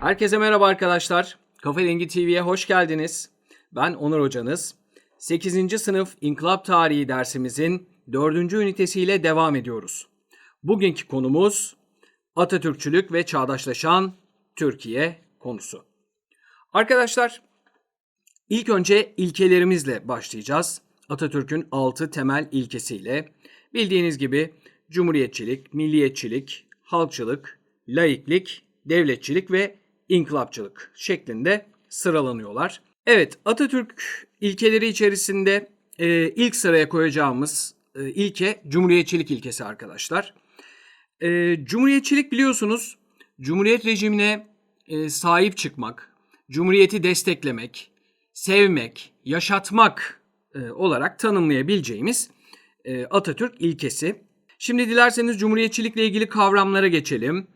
Herkese merhaba arkadaşlar. Kafa Dengi TV'ye hoş geldiniz. Ben Onur Hocanız. 8. sınıf İnkılap Tarihi dersimizin 4. ünitesiyle devam ediyoruz. Bugünkü konumuz Atatürkçülük ve çağdaşlaşan Türkiye konusu. Arkadaşlar ilk önce ilkelerimizle başlayacağız. Atatürk'ün 6 temel ilkesiyle. Bildiğiniz gibi cumhuriyetçilik, milliyetçilik, halkçılık, laiklik, devletçilik ve inkılapçılık şeklinde sıralanıyorlar. Evet Atatürk ilkeleri içerisinde e, ilk sıraya koyacağımız e, ilke cumhuriyetçilik ilkesi arkadaşlar. E, cumhuriyetçilik biliyorsunuz cumhuriyet rejimine e, sahip çıkmak, cumhuriyeti desteklemek, sevmek, yaşatmak e, olarak tanımlayabileceğimiz e, Atatürk ilkesi. Şimdi dilerseniz cumhuriyetçilikle ilgili kavramlara geçelim.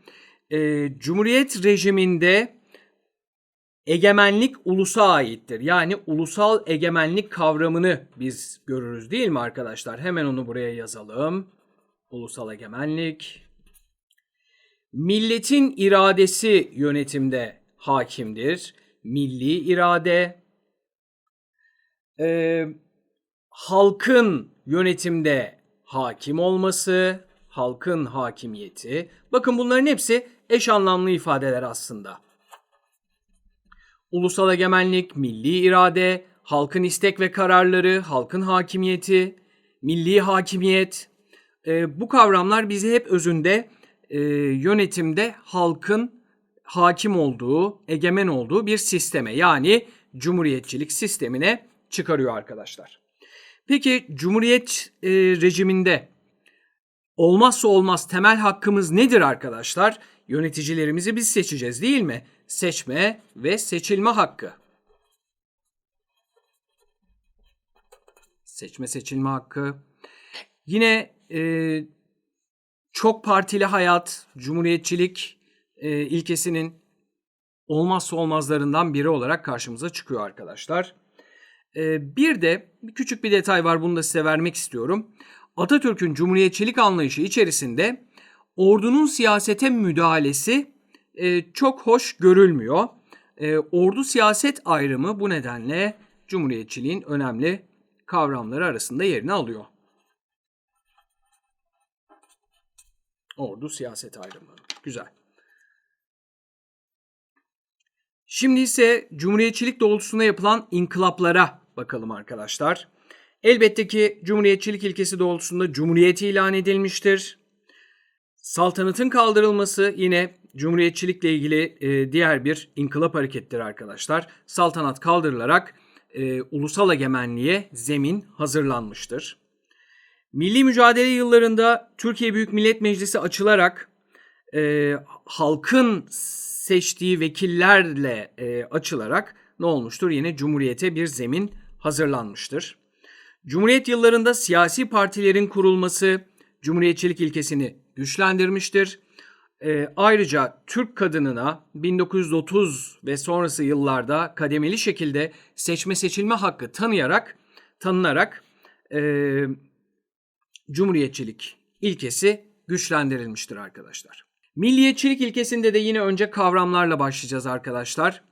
E, Cumhuriyet rejiminde egemenlik ulusa aittir. Yani ulusal egemenlik kavramını biz görürüz değil mi arkadaşlar? Hemen onu buraya yazalım. Ulusal egemenlik. Milletin iradesi yönetimde hakimdir. Milli irade. Ee, halkın yönetimde hakim olması, halkın hakimiyeti. Bakın bunların hepsi eş anlamlı ifadeler aslında. Ulusal egemenlik, milli irade, halkın istek ve kararları, halkın hakimiyeti, milli hakimiyet. Ee, bu kavramlar bizi hep özünde e, yönetimde halkın hakim olduğu, egemen olduğu bir sisteme yani cumhuriyetçilik sistemine çıkarıyor arkadaşlar. Peki cumhuriyet e, rejiminde olmazsa olmaz temel hakkımız nedir arkadaşlar? Yöneticilerimizi biz seçeceğiz değil mi? Seçme ve seçilme hakkı. Seçme seçilme hakkı. Yine e, çok partili hayat, cumhuriyetçilik e, ilkesinin olmazsa olmazlarından biri olarak karşımıza çıkıyor arkadaşlar. E, bir de küçük bir detay var bunu da size vermek istiyorum. Atatürk'ün cumhuriyetçilik anlayışı içerisinde ordunun siyasete müdahalesi e, çok hoş görülmüyor. E, ordu siyaset ayrımı bu nedenle cumhuriyetçiliğin önemli kavramları arasında yerini alıyor. Ordu siyaset ayrımı. Güzel. Şimdi ise cumhuriyetçilik doğrultusunda yapılan inkılaplara bakalım arkadaşlar. Elbette ki cumhuriyetçilik ilkesi doğrultusunda cumhuriyet ilan edilmiştir. Saltanatın kaldırılması yine cumhuriyetçilikle ilgili e, diğer bir inkılap harekettir arkadaşlar. Saltanat kaldırılarak e, ulusal egemenliğe zemin hazırlanmıştır. Milli mücadele yıllarında Türkiye Büyük Millet Meclisi açılarak e, halkın seçtiği vekillerle e, açılarak ne olmuştur? Yine Cumhuriyete bir zemin hazırlanmıştır. Cumhuriyet yıllarında siyasi partilerin kurulması Cumhuriyetçilik ilkesini güçlendirmiştir. E, ayrıca Türk kadınına 1930 ve sonrası yıllarda kademeli şekilde seçme seçilme hakkı tanıyarak tanınarak e, Cumhuriyetçilik ilkesi güçlendirilmiştir arkadaşlar. Milliyetçilik ilkesinde de yine önce kavramlarla başlayacağız arkadaşlar.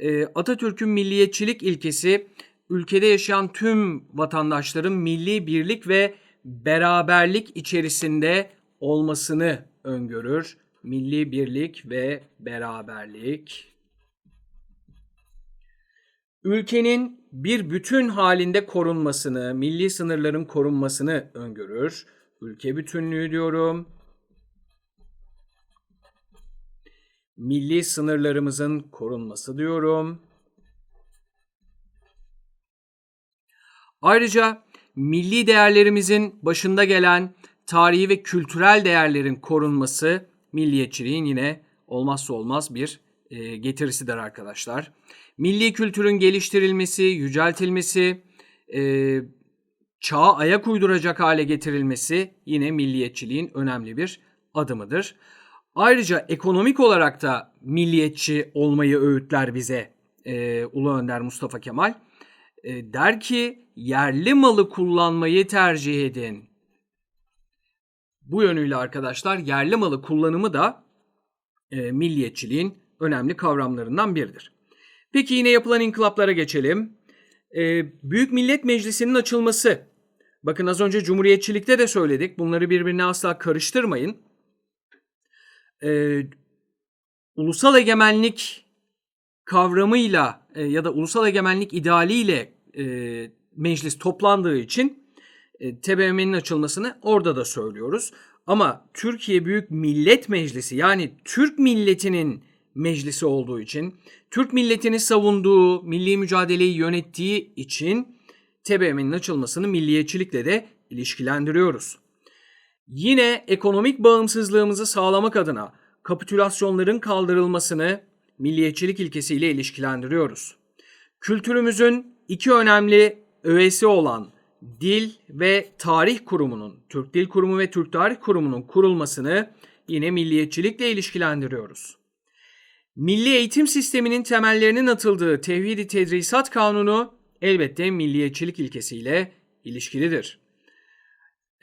E, Atatürk'ün milliyetçilik ilkesi ülkede yaşayan tüm vatandaşların milli birlik ve beraberlik içerisinde olmasını öngörür. Milli birlik ve beraberlik. Ülkenin bir bütün halinde korunmasını, milli sınırların korunmasını öngörür. Ülke bütünlüğü diyorum. Milli sınırlarımızın korunması diyorum. Ayrıca milli değerlerimizin başında gelen tarihi ve kültürel değerlerin korunması milliyetçiliğin yine olmazsa olmaz bir e, getirisidir arkadaşlar. Milli kültürün geliştirilmesi, yüceltilmesi, e, çağa ayak uyduracak hale getirilmesi yine milliyetçiliğin önemli bir adımıdır. Ayrıca ekonomik olarak da milliyetçi olmayı öğütler bize e, Ulu Önder Mustafa Kemal. E, der ki yerli malı kullanmayı tercih edin. Bu yönüyle arkadaşlar yerli malı kullanımı da e, milliyetçiliğin önemli kavramlarından biridir. Peki yine yapılan inkılaplara geçelim. Ee, Büyük Millet Meclisi'nin açılması. Bakın az önce Cumhuriyetçilikte de söyledik. Bunları birbirine asla karıştırmayın. Ee, ulusal egemenlik kavramıyla e, ya da ulusal egemenlik idealiyle e, meclis toplandığı için e, TBMM'nin açılmasını orada da söylüyoruz. Ama Türkiye Büyük Millet Meclisi yani Türk milletinin meclisi olduğu için, Türk milletini savunduğu, milli mücadeleyi yönettiği için TBMM'nin açılmasını milliyetçilikle de ilişkilendiriyoruz. Yine ekonomik bağımsızlığımızı sağlamak adına kapitülasyonların kaldırılmasını milliyetçilik ilkesiyle ilişkilendiriyoruz. Kültürümüzün iki önemli öğesi olan Dil ve Tarih Kurumu'nun, Türk Dil Kurumu ve Türk Tarih Kurumu'nun kurulmasını yine milliyetçilikle ilişkilendiriyoruz. Milli eğitim sisteminin temellerinin atıldığı Tevhid-i Tedrisat Kanunu elbette milliyetçilik ilkesiyle ilişkilidir.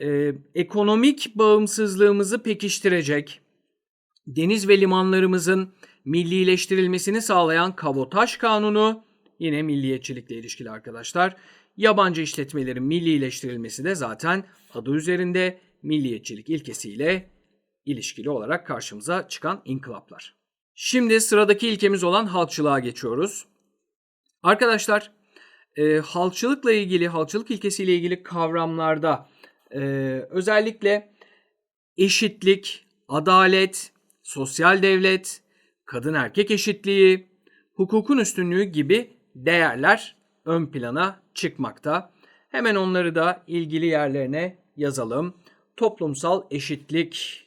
Ee, ekonomik bağımsızlığımızı pekiştirecek, deniz ve limanlarımızın millileştirilmesini sağlayan Kabotaj Kanunu yine milliyetçilikle ilişkili arkadaşlar. Yabancı işletmelerin millileştirilmesi de zaten adı üzerinde milliyetçilik ilkesiyle ilişkili olarak karşımıza çıkan inkılaplar. Şimdi sıradaki ilkemiz olan halkçılığa geçiyoruz. Arkadaşlar e, halkçılıkla ilgili, halkçılık ilkesiyle ilgili kavramlarda e, özellikle eşitlik, adalet, sosyal devlet, kadın erkek eşitliği, hukukun üstünlüğü gibi değerler ön plana çıkmakta. Hemen onları da ilgili yerlerine yazalım. Toplumsal eşitlik.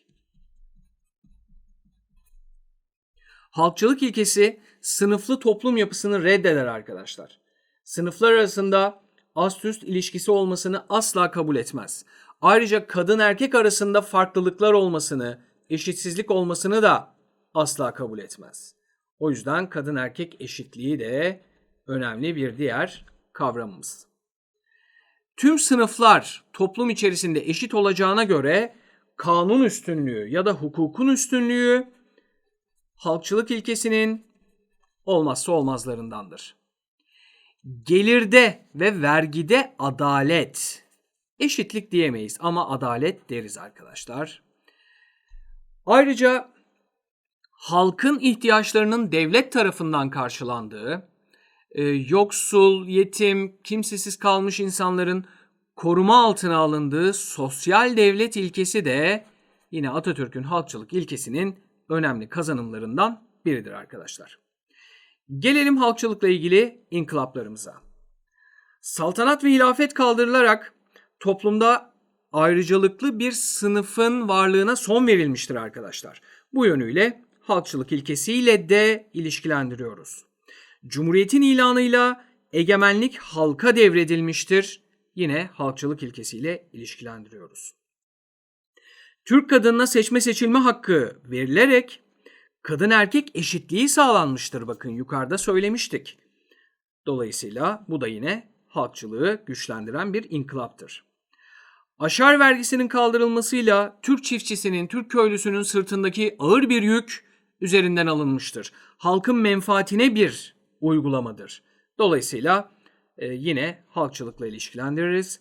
Halkçılık ilkesi sınıflı toplum yapısını reddeder arkadaşlar. Sınıflar arasında ast üst ilişkisi olmasını asla kabul etmez. Ayrıca kadın erkek arasında farklılıklar olmasını, eşitsizlik olmasını da asla kabul etmez. O yüzden kadın erkek eşitliği de önemli bir diğer kavramımız. Tüm sınıflar toplum içerisinde eşit olacağına göre kanun üstünlüğü ya da hukukun üstünlüğü halkçılık ilkesinin olmazsa olmazlarındandır. Gelirde ve vergide adalet. Eşitlik diyemeyiz ama adalet deriz arkadaşlar. Ayrıca halkın ihtiyaçlarının devlet tarafından karşılandığı, e, yoksul, yetim, kimsesiz kalmış insanların koruma altına alındığı sosyal devlet ilkesi de yine Atatürk'ün halkçılık ilkesinin önemli kazanımlarından biridir arkadaşlar. Gelelim halkçılıkla ilgili inkılaplarımıza. Saltanat ve hilafet kaldırılarak toplumda ayrıcalıklı bir sınıfın varlığına son verilmiştir arkadaşlar. Bu yönüyle halkçılık ilkesiyle de ilişkilendiriyoruz. Cumhuriyetin ilanıyla egemenlik halka devredilmiştir. Yine halkçılık ilkesiyle ilişkilendiriyoruz. Türk kadınına seçme seçilme hakkı verilerek kadın erkek eşitliği sağlanmıştır bakın yukarıda söylemiştik. Dolayısıyla bu da yine halkçılığı güçlendiren bir inkılaptır. Aşar vergisinin kaldırılmasıyla Türk çiftçisinin, Türk köylüsünün sırtındaki ağır bir yük üzerinden alınmıştır. Halkın menfaatine bir uygulamadır. Dolayısıyla e, yine halkçılıkla ilişkilendiririz.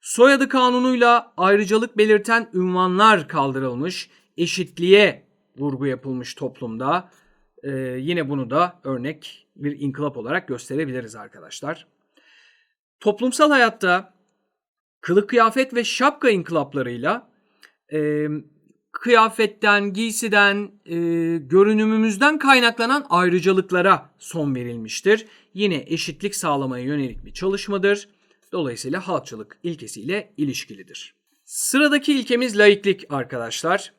Soyadı kanunuyla ayrıcalık belirten ünvanlar kaldırılmış, eşitliğe vurgu yapılmış toplumda. E, yine bunu da örnek bir inkılap olarak gösterebiliriz arkadaşlar. Toplumsal hayatta kılık kıyafet ve şapka inkılaplarıyla e, kıyafetten, giysiden, e, görünümümüzden kaynaklanan ayrıcalıklara son verilmiştir. Yine eşitlik sağlamaya yönelik bir çalışmadır. Dolayısıyla halkçılık ilkesiyle ilişkilidir. Sıradaki ilkemiz laiklik arkadaşlar.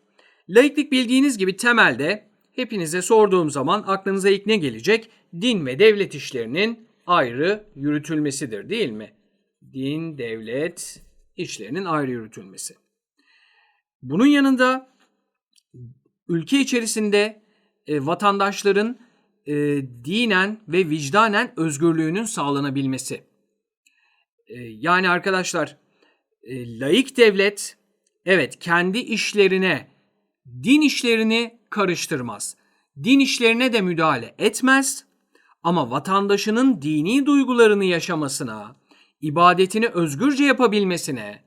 Laiklik bildiğiniz gibi temelde hepinize sorduğum zaman aklınıza ilk ne gelecek? Din ve devlet işlerinin ayrı yürütülmesidir değil mi? Din, devlet işlerinin ayrı yürütülmesi. Bunun yanında ülke içerisinde e, vatandaşların e, dinen ve vicdanen özgürlüğünün sağlanabilmesi. E, yani arkadaşlar e, laik devlet evet kendi işlerine din işlerini karıştırmaz. din işlerine de müdahale etmez ama vatandaşının dini duygularını yaşamasına, ibadetini özgürce yapabilmesine,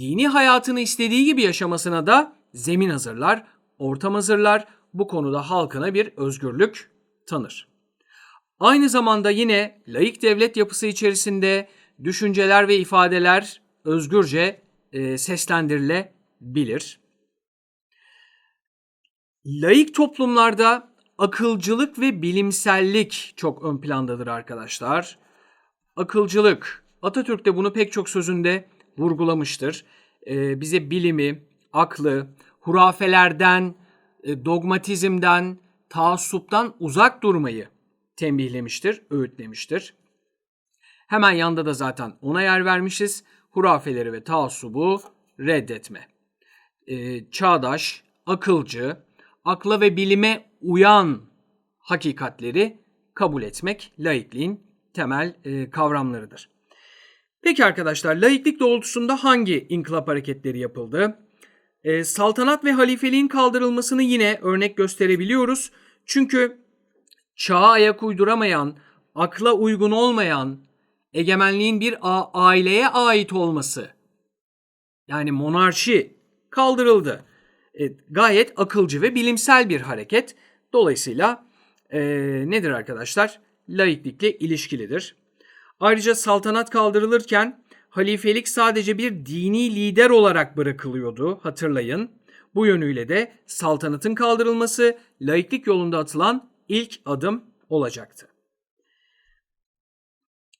dini hayatını istediği gibi yaşamasına da zemin hazırlar, ortam hazırlar. Bu konuda halkına bir özgürlük tanır. Aynı zamanda yine laik devlet yapısı içerisinde düşünceler ve ifadeler özgürce e, seslendirilebilir. Laik toplumlarda akılcılık ve bilimsellik çok ön plandadır arkadaşlar. Akılcılık, Atatürk de bunu pek çok sözünde vurgulamıştır. Ee, bize bilimi, aklı, hurafelerden, e, dogmatizmden, taassuptan uzak durmayı tembihlemiştir, öğütlemiştir. Hemen yanda da zaten ona yer vermişiz. Hurafeleri ve taassubu reddetme. Ee, çağdaş, akılcı, akla ve bilime uyan hakikatleri kabul etmek laikliğin temel e, kavramlarıdır. Peki arkadaşlar laiklik doğrultusunda hangi inkılap hareketleri yapıldı? E, saltanat ve halifeliğin kaldırılmasını yine örnek gösterebiliyoruz. Çünkü çağa ayak uyduramayan, akla uygun olmayan egemenliğin bir aileye ait olması yani monarşi kaldırıldı. E, gayet akılcı ve bilimsel bir hareket. Dolayısıyla e, nedir arkadaşlar? Laiklikle ilişkilidir. Ayrıca saltanat kaldırılırken halifelik sadece bir dini lider olarak bırakılıyordu hatırlayın. Bu yönüyle de saltanatın kaldırılması laiklik yolunda atılan ilk adım olacaktı.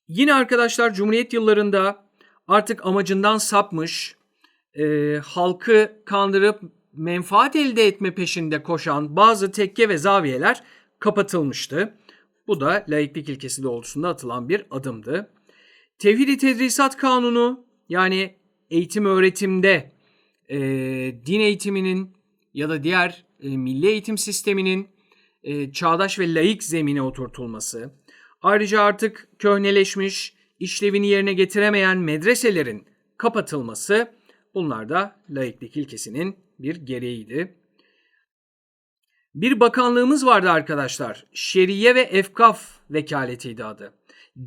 Yine arkadaşlar Cumhuriyet yıllarında artık amacından sapmış, e, halkı kandırıp menfaat elde etme peşinde koşan bazı tekke ve zaviyeler kapatılmıştı. Bu da laiklik ilkesi doğrultusunda atılan bir adımdı. Tevhid-i Tedrisat Kanunu yani eğitim öğretimde e, din eğitiminin ya da diğer e, milli eğitim sisteminin e, çağdaş ve laik zemine oturtulması, ayrıca artık köhneleşmiş, işlevini yerine getiremeyen medreselerin kapatılması bunlar da laiklik ilkesinin bir gereğiydi. Bir bakanlığımız vardı arkadaşlar. Şeriye ve Efkaf vekaletiydi adı.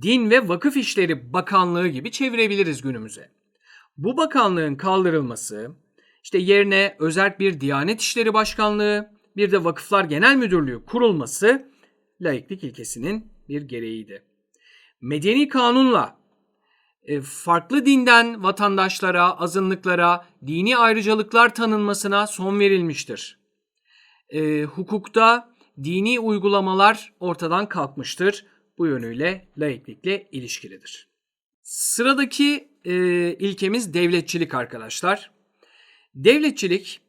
Din ve Vakıf İşleri Bakanlığı gibi çevirebiliriz günümüze. Bu bakanlığın kaldırılması, işte yerine özerk bir Diyanet İşleri Başkanlığı, bir de Vakıflar Genel Müdürlüğü kurulması laiklik ilkesinin bir gereğiydi. Medeni kanunla e, farklı dinden vatandaşlara, azınlıklara dini ayrıcalıklar tanınmasına son verilmiştir. E, hukukta dini uygulamalar ortadan kalkmıştır. Bu yönüyle laiklikle ilişkilidir. Sıradaki e, ilkemiz devletçilik arkadaşlar. Devletçilik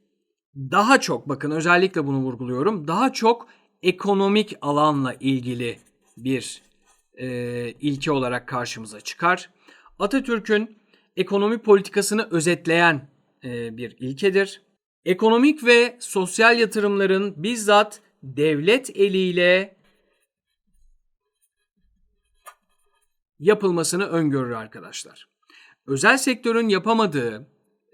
daha çok bakın özellikle bunu vurguluyorum. Daha çok ekonomik alanla ilgili bir e, ilke olarak karşımıza çıkar. Atatürk'ün ekonomi politikasını özetleyen e, bir ilkedir. Ekonomik ve sosyal yatırımların bizzat devlet eliyle yapılmasını öngörür arkadaşlar. Özel sektörün yapamadığı,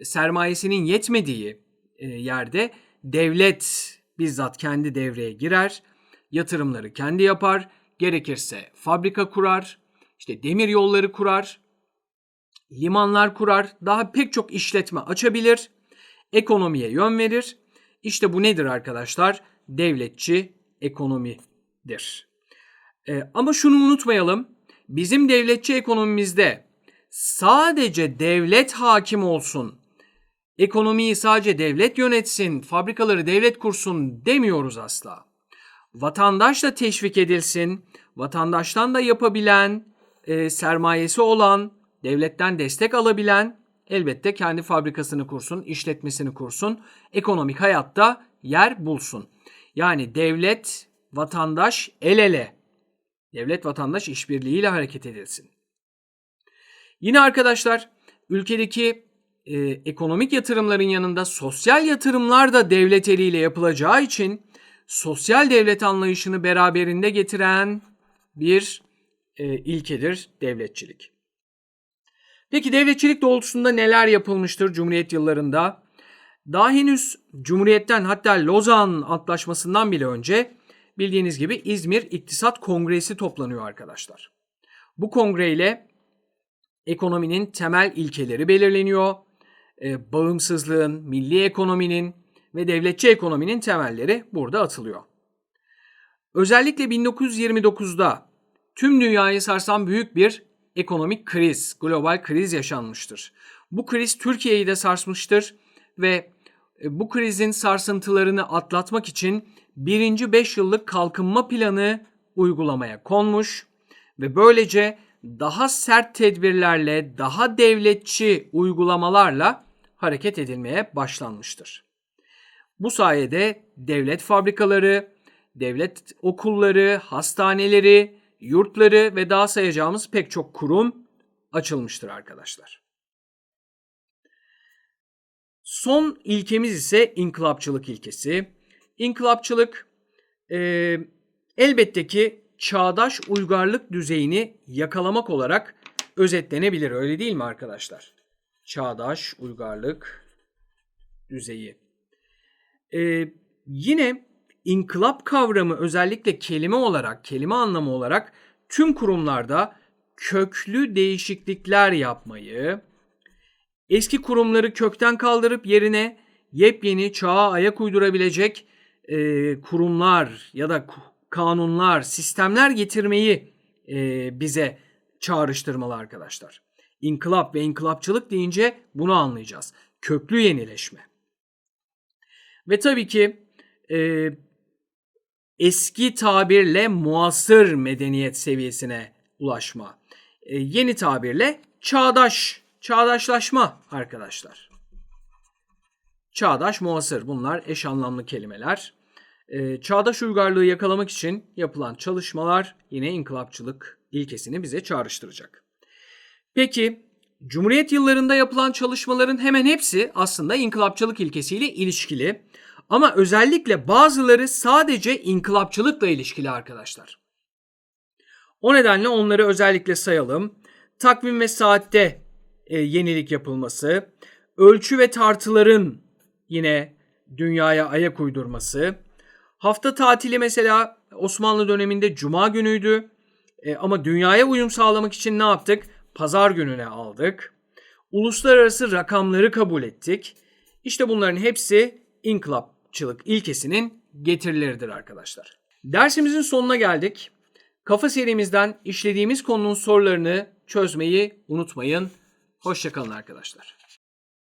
sermayesinin yetmediği e, yerde devlet bizzat kendi devreye girer, yatırımları kendi yapar, gerekirse fabrika kurar, işte demir yolları kurar, limanlar kurar, daha pek çok işletme açabilir, ekonomiye yön verir. İşte bu nedir arkadaşlar? Devletçi ekonomidir. Ee, ama şunu unutmayalım. Bizim devletçi ekonomimizde sadece devlet hakim olsun, ekonomiyi sadece devlet yönetsin, fabrikaları devlet kursun demiyoruz asla. Vatandaş da teşvik edilsin, vatandaştan da yapabilen, e, sermayesi olan, devletten destek alabilen elbette kendi fabrikasını kursun, işletmesini kursun, ekonomik hayatta yer bulsun. Yani devlet, vatandaş el ele, devlet vatandaş işbirliğiyle hareket edilsin. Yine arkadaşlar ülkedeki e, ekonomik yatırımların yanında sosyal yatırımlar da devlet eliyle yapılacağı için sosyal devlet anlayışını beraberinde getiren bir e, ilkedir devletçilik. Peki devletçilik doğrultusunda neler yapılmıştır Cumhuriyet yıllarında? Daha henüz Cumhuriyet'ten hatta Lozan Antlaşması'ndan bile önce bildiğiniz gibi İzmir İktisat Kongresi toplanıyor arkadaşlar. Bu kongreyle ekonominin temel ilkeleri belirleniyor. Ee, bağımsızlığın, milli ekonominin ve devletçi ekonominin temelleri burada atılıyor. Özellikle 1929'da tüm dünyayı sarsan büyük bir ekonomik kriz, global kriz yaşanmıştır. Bu kriz Türkiye'yi de sarsmıştır ve e, bu krizin sarsıntılarını atlatmak için birinci 5 yıllık kalkınma planı uygulamaya konmuş ve böylece daha sert tedbirlerle, daha devletçi uygulamalarla hareket edilmeye başlanmıştır. Bu sayede devlet fabrikaları, devlet okulları, hastaneleri, yurtları ve daha sayacağımız pek çok kurum açılmıştır arkadaşlar. Son ilkemiz ise inkılapçılık ilkesi. İnkılapçılık e, elbette ki çağdaş uygarlık düzeyini yakalamak olarak özetlenebilir. Öyle değil mi arkadaşlar? Çağdaş uygarlık düzeyi. E, yine inkılap kavramı özellikle kelime olarak, kelime anlamı olarak tüm kurumlarda köklü değişiklikler yapmayı, eski kurumları kökten kaldırıp yerine yepyeni çağa ayak uydurabilecek e, kurumlar ya da kanunlar, sistemler getirmeyi e, bize çağrıştırmalı arkadaşlar. İnkılap ve inkılapçılık deyince bunu anlayacağız. Köklü yenileşme. Ve tabii ki e, eski tabirle muasır medeniyet seviyesine ulaşma. E, yeni tabirle çağdaş, çağdaşlaşma arkadaşlar. Çağdaş, muasır bunlar eş anlamlı kelimeler. E, çağdaş uygarlığı yakalamak için yapılan çalışmalar yine inkılapçılık ilkesini bize çağrıştıracak. Peki Cumhuriyet yıllarında yapılan çalışmaların hemen hepsi aslında inkılapçılık ilkesiyle ilişkili. Ama özellikle bazıları sadece inkılapçılıkla ilişkili arkadaşlar. O nedenle onları özellikle sayalım. Takvim ve saatte e, yenilik yapılması, ölçü ve tartıların yine dünyaya ayak uydurması, hafta tatili mesela Osmanlı döneminde cuma günüydü. E, ama dünyaya uyum sağlamak için ne yaptık? Pazar gününe aldık. Uluslararası rakamları kabul ettik. İşte bunların hepsi inkılapçılık ilkesinin getirileridir arkadaşlar. Dersimizin sonuna geldik. Kafa serimizden işlediğimiz konunun sorularını çözmeyi unutmayın. Hoşçakalın arkadaşlar.